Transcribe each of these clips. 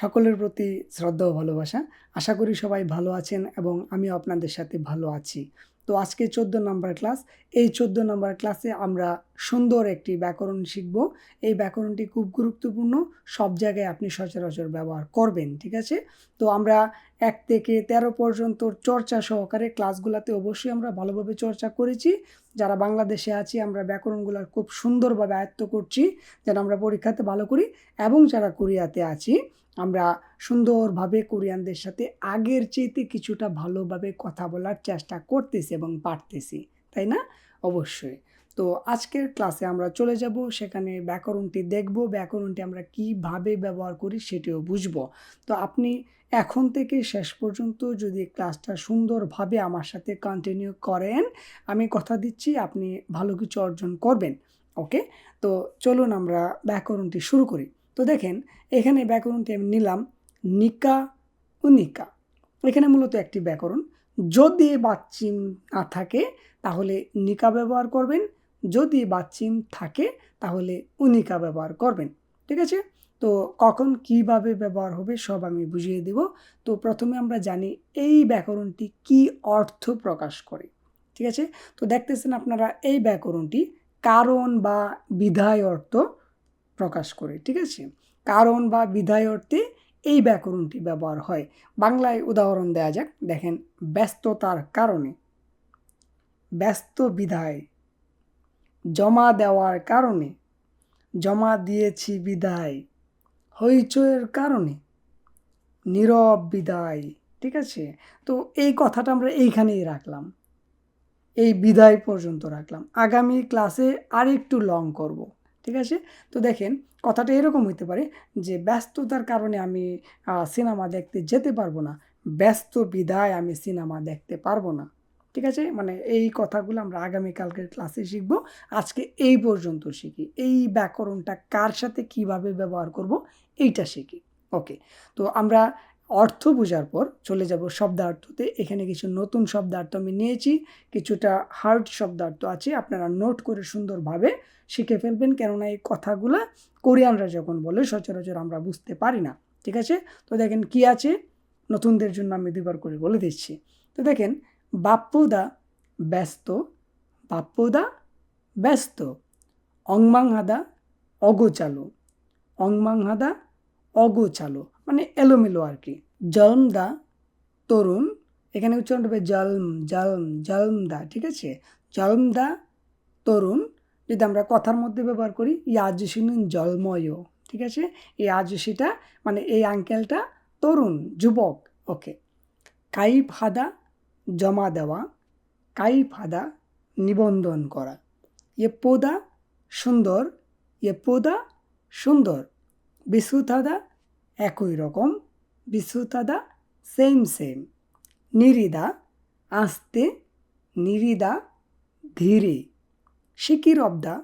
সকলের প্রতি শ্রদ্ধা ও ভালোবাসা। আশা করি সবাই ভালো আছেন এবং আমিও আপনাদের সাথে ভালো আছি। তো আজকে চোদ্দ নম্বর ক্লাস। এই চোদ্দ নম্বর ক্লাসে আমরা সুন্দর একটি ব্যাকরণ শিখব। এই ব্যাকরণটি খুব গুরুত্বপূর্ণ। সব জায়গায় আপনি সচরাচর ব্যবহার করবেন, ঠিক আছে? তো আমরা এক থেকে তেরো পর্যন্ত চর্চা সহকারে ক্লাসগুলোতে অবশ্যই আমরা ভালোভাবে চর্চা করেছি। যারা বাংলাদেশে আছি, আমরা ব্যাকরণগুলোর খুব সুন্দরভাবে আয়ত্ত করছি যেন আমরা পরীক্ষাতে ভালো করি এবং যারা কোরিয়াতে আছি আমরা সুন্দরভাবে কোরিয়ানদের সাথে আগের চেয়েতে কিছুটা ভালোভাবে কথা বলার চেষ্টা করতেছি এবং পারতেছি, তাই না? অবশ্যই। তো আজকের ক্লাসে আমরা চলে যাব, সেখানে ব্যাকরণটি দেখব, ব্যাকরণটি আমরা কীভাবে ব্যবহার করি সেটিও বুঝব। তো আপনি এখন থেকে শেষ পর্যন্ত যদি ক্লাসটা সুন্দরভাবে আমার সাথে কন্টিনিউ করেন, আমি কথা দিচ্ছি, আপনি ভালো কিছু অর্জন করবেন, ওকে? তো চলুন আমরা ব্যাকরণটি শুরু করি। তো দেখেন, এখানে ব্যাকরণটি আমি নিলাম নিকা ও নিকা। এখানে মূলত একটি ব্যাকরণ। যদি বাচ্চিম না থাকে, তাহলে নিকা ব্যবহার করবেন। যদি বাচ্চিম থাকে, তাহলে উনিকা ব্যবহার করবেন। ঠিক আছে? তো কখন কীভাবে ব্যবহার হবে সব আমি বুঝিয়ে দিব। তো প্রথমে আমরা জানি এই ব্যাকরণটি কি অর্থ প্রকাশ করে। ঠিক আছে? তো দেখতেছেন আপনারা এই ব্যাকরণটি কারণ বা বিধায় অর্থ। প্রকাশ করে, ঠিক আছে? কারণ বা বিধায় অর্থে এই ব্যাকরণটি ব্যবহার হয়। বাংলায় উদাহরণ দেওয়া যাক। দেখেন, ব্যস্ততার কারণে। ব্যস্ত বিধায়। জমা দেওয়ার কারণে। জমা দিয়েছি বিদায় হইচয়ের কারণে। নীরব বিদায় ঠিক আছে? তো এই কথাটা আমরা এইখানেই রাখলাম। এই বিদায় পর্যন্ত রাখলাম। আগামী ক্লাসে আরেকটু লং করব। ঠিক আছে? তো দেখেন, কথাটা এরকম হইতে পারে যে, ব্যস্ততার কারণে আমি সিনেমা দেখতে যেতে পারব না। ব্যস্ত বিদায় আমি সিনেমা দেখতে পারব না। ঠিক আছে? মানে এই কথাগুলো আমরা আগামীকালকের ক্লাসে শিখব। আজকে এই পর্যন্ত শিখি। এই ব্যাকরণটা কার সাথে কীভাবে ব্যবহার করব, এইটা শিখি। ওকে? তো আমরা অর্থ বোঝার পর চলে যাব শব্দার্থতে। এখানে কিছু নতুন শব্দার্থ আমি নিয়েছি, কিছুটা হার্ড শব্দার্থ আছে, আপনারা নোট করে সুন্দরভাবে শিখে ফেলবেন। কেননা এই কথাগুলো কোরিয়ানরা যখন বলে, সচরাচর আমরা বুঝতে পারি না। ঠিক আছে? তো দেখেন কি আছে? নতুনদের জন্য আমি দুবার করে বলে দিচ্ছি। তো দেখেন, বাপ্পুদা ব্যস্ত বাপ্পুদা ব্যস্ত, অংমাংহাদা অগোচালো অংমাংহাদা অগোচালো। মানে এলোমেলো আর কি। জলমদা তরুণ, এখানে উচ্চারণ হবে জলম জলম জলমদা ঠিক আছে? জলমদা তরুণ, যদি আমরা কথার মধ্যে ব্যবহার করি ইয়াজুসিনুন জলময়, ঠিক আছে? এই আজুসিটা মানে এই আঙ্কেলটা তরুণ, যুবক, ওকে। কাই ফাদা জমা দেওয়া কাই ফাদা নিবন্ধন করা। এ পোদা, সুন্দর, এ পোদা, সুন্দর। বিশুথাদা একই রকম। বিশুথাদা সেম সেম নিরিদা আস্তে। নিরিদা ধীরে। সিকির অব দ্য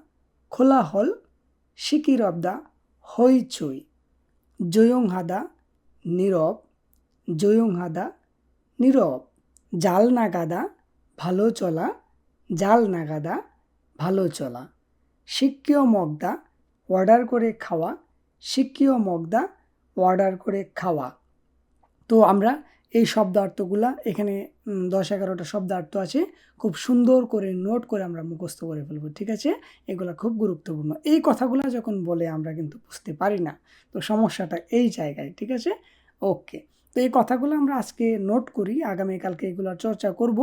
খোলাহল। সিকির অব দ্য হইচই। জয়ং হাদা নীরব। জয়ং হাদা নীরব। জাল নাগাদা ভালো চলা। জাল নাগাদা ভালো চলা। শিক্ষীয় মগদা অর্ডার করে খাওয়া। শিক্ষীয় মগদা অর্ডার করে খাওয়া। তো আমরা এই শব্দার্থগুলা এখানে দশ এগারোটা শব্দার্থ আছে, খুব সুন্দর করে নোট করে আমরা মুখস্থ করে ফেলব, ঠিক আছে? এগুলো খুব গুরুত্বপূর্ণ। এই কথাগুলো যখন বলে আমরা কিন্তু বুঝতে পারি না। তো সমস্যাটা এই জায়গায়, ঠিক আছে? ওকে। তো এই কথাগুলো আমরা আজকে নোট করি, আগামীকালকে এগুলো চর্চা করব।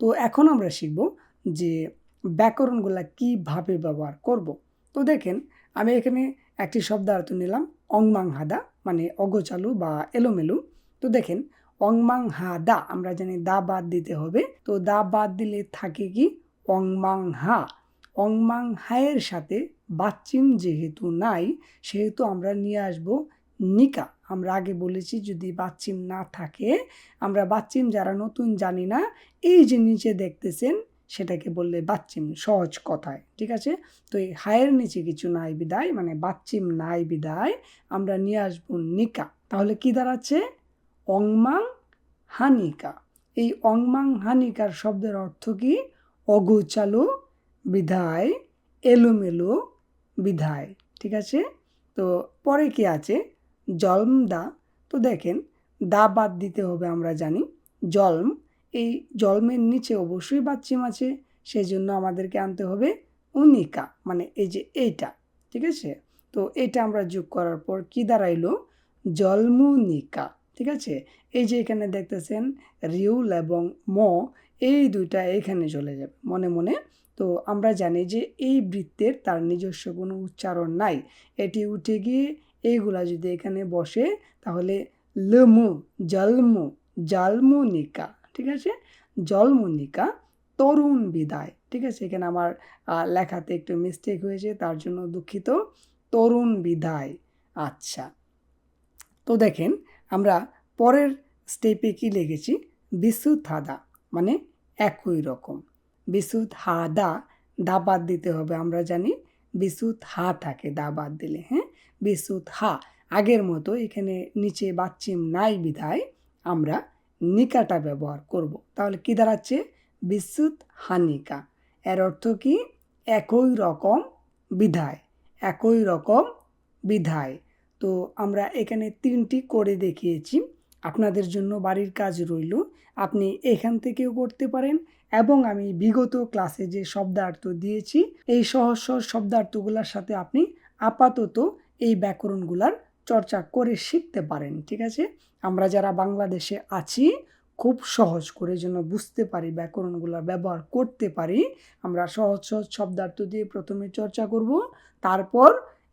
তো এখন আমরা শিখব যে ব্যাকরণগুলো কীভাবে ব্যবহার করব। তো দেখেন, আমি এখানে একটি শব্দার্থ নিলাম অংমাং হাদা মানে অগোচালু বা এলোমেলু। তো দেখেন অংমাং হা দা আমরা জানি দা বাদ দিতে হবে। তো দা বাদ দিলে থাকে কি? অংমাং হা অংমাং হায়ের সাথে বাচ্চিম যেহেতু নাই, সেহেতু আমরা নিয়ে আসব নিকা। আমরা আগে বলেছি যদি বাচ্চিম না থাকে, আমরা বাচ্চিম যারা নতুন জানি না, এই যে নিচে দেখতেছেন সেটাকে বললে বাচ্চিম, সহজ কথায়, ঠিক আছে? তো এই হায়ের নিচে কিছু নাই বিদায় মানে বাচ্চিম নাই বিদায়, আমরা নিয়ে আসব নিকা। তাহলে কি দাঁড়াচ্ছে? অংমাং হানিকা। এই অংমাং হানিকার শব্দের অর্থ কি? অগোচালো বিধায়, এলোমেলো বিধায়, ঠিক আছে? তো পরে কি আছে? জলম দা তো দেখেন, দা বাদ দিতে হবে আমরা জানি, জলম এই জলমের নিচে অবশ্যই বাচ্চিম আছে সেই জন্য আমাদেরকে আনতে হবে উনিকা মানে এই যে এইটা, ঠিক আছে? তো এটা আমরা যোগ করার পর কি দাঁড়াইলো? জলমুনিকা, ঠিক আছে? এই যে এখানে দেখতেছেন রিউল এবং ম, এই দুইটা এখানে চলে যাবে, মনে মনে। তো আমরা জানি যে এই বৃত্তের তার নিজস্ব কোনো উচ্চারণ নাই। এটি উঠে গিয়ে এইগুলা যদি এখানে বসে, তাহলে লমু জলমু জলমুনিকা ঠিক আছে? জলমুনিকা তরুণ বিদায়। ঠিক আছে? এখানে আমার লেখাতে একটু মিস্টেক হয়েছে, তার জন্য দুঃখিত। তরুণ বিদায়। আচ্ছা। তো দেখেন, আমরা পরের স্টেপে কি লিখেছি? বিশুদ্ধ হাদা মানে একই রকম। বিশুদ্ধ হাদা দা বাদ দিতে হবে, আমরা জানি। হা থাকে দা বাদ দিলে হ্যাঁ? হা, আগের মতো এখানে নিচে বাচ্চিম নাই বিধায় আমরা নিকাটা ব্যবহার করব। তাহলে কি দাঁড়াচ্ছে? বিশুদ্ধ হানিকা। এর অর্থ কি? একই রকম বিধায়। একই রকম বিধায়। তো আমরা এখানে তিনটি করে দেখিয়েছি। আপনাদের জন্য বাড়ির কাজ রইল। আপনি এখান থেকেও করতে পারেন এবং আমি বিগত ক্লাসে যে শব্দার্থ দিয়েছি, এই সহজ সহজ শব্দার্থগুলোর সাথে আপনি আপাতত এই ব্যাকরণগুলার চর্চা করে শিখতে পারেন, ঠিক আছে? আমরা যারা বাংলাদেশে আছি, খুব সহজ করে যেন বুঝতে পারি, ব্যাকরণগুলো ব্যবহার করতে পারি, আমরা সহজ সহজ শব্দার্থ দিয়ে প্রথমে চর্চা করব। তারপর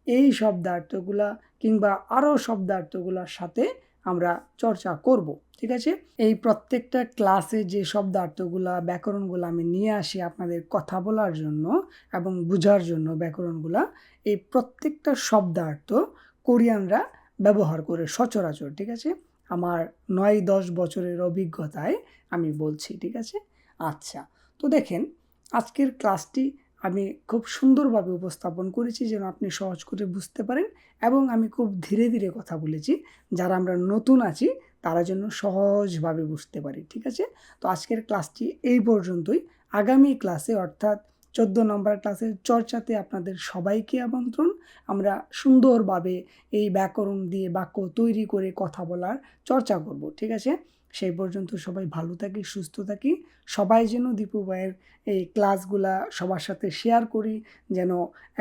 এই শব্দার্থগুলা কিংবা আরও শব্দার্থগুলোর সাথে আমরা চর্চা করব, ঠিক আছে? এই প্রত্যেকটা ক্লাসে যে শব্দার্থগুলা, ব্যাকরণগুলো আমি নিয়ে আসি আপনাদের কথা বলার জন্য এবং বোঝার জন্য ব্যাকরণগুলা, এই প্রত্যেকটা শব্দার্থ কোরিয়ানরা ব্যবহার করে সচরাচর, ঠিক আছে? আমার নয় দশ বছরের অভিজ্ঞতায় আমি বলছি, ঠিক আছে? আচ্ছা তো দেখেন, আজকের ক্লাসটি আমি খুব সুন্দরভাবে উপস্থাপন করেছি যেন আপনি সহজ করে বুঝতে পারেন এবং আমি খুব ধীরে ধীরে কথা বলেছি। যারা আমরা নতুন আছি, তারা যেন সহজভাবে বুঝতে পারি, ঠিক আছে? তো আজকের ক্লাসটি এই পর্যন্তই। আগামী ক্লাসে, অর্থাৎ চোদ্দ নম্বর ক্লাসের চর্চাতে আপনাদের সবাইকে আমন্ত্রণ। আমরা সুন্দরভাবে এই ব্যাকরণ দিয়ে বাক্য তৈরি করে কথা বলার চর্চা করব, ঠিক আছে? সেই পর্যন্ত সবাই ভালো থাকি, সুস্থ থাকি। সবাই যেন দীপু ভাইয়ের এই ক্লাসগুলা সবার সাথে শেয়ার করি, যেন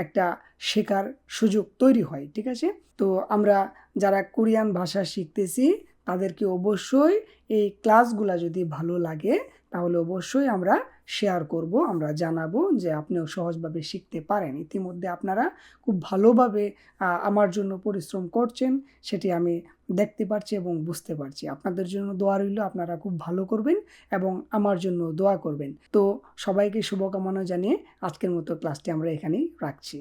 একটা শেখার সুযোগ তৈরি হয়, ঠিক আছে? তো আমরা যারা কোরিয়ান ভাষা শিখতেছি তাদেরকে অবশ্যই এই ক্লাসগুলা যদি ভালো লাগে, তাহলে অবশ্যই আমরা শেয়ার করব, আমরা জানাব যে আপনিও সহজভাবে শিখতে পারেন। ইতিমধ্যে আপনারা খুব ভালোভাবে আমার জন্য পরিশ্রম করছেন, সেটি আমি দেখতে পারছি এবং বুঝতে পারছি। আপনাদের জন্য দোয়া রইল, আপনারা খুব ভালো করবেন এবং আমার জন্য দোয়া করবেন। তো সবাইকে শুভকামনা জানিয়ে আজকের মতো ক্লাসটি আমরা এখানেই রাখছি।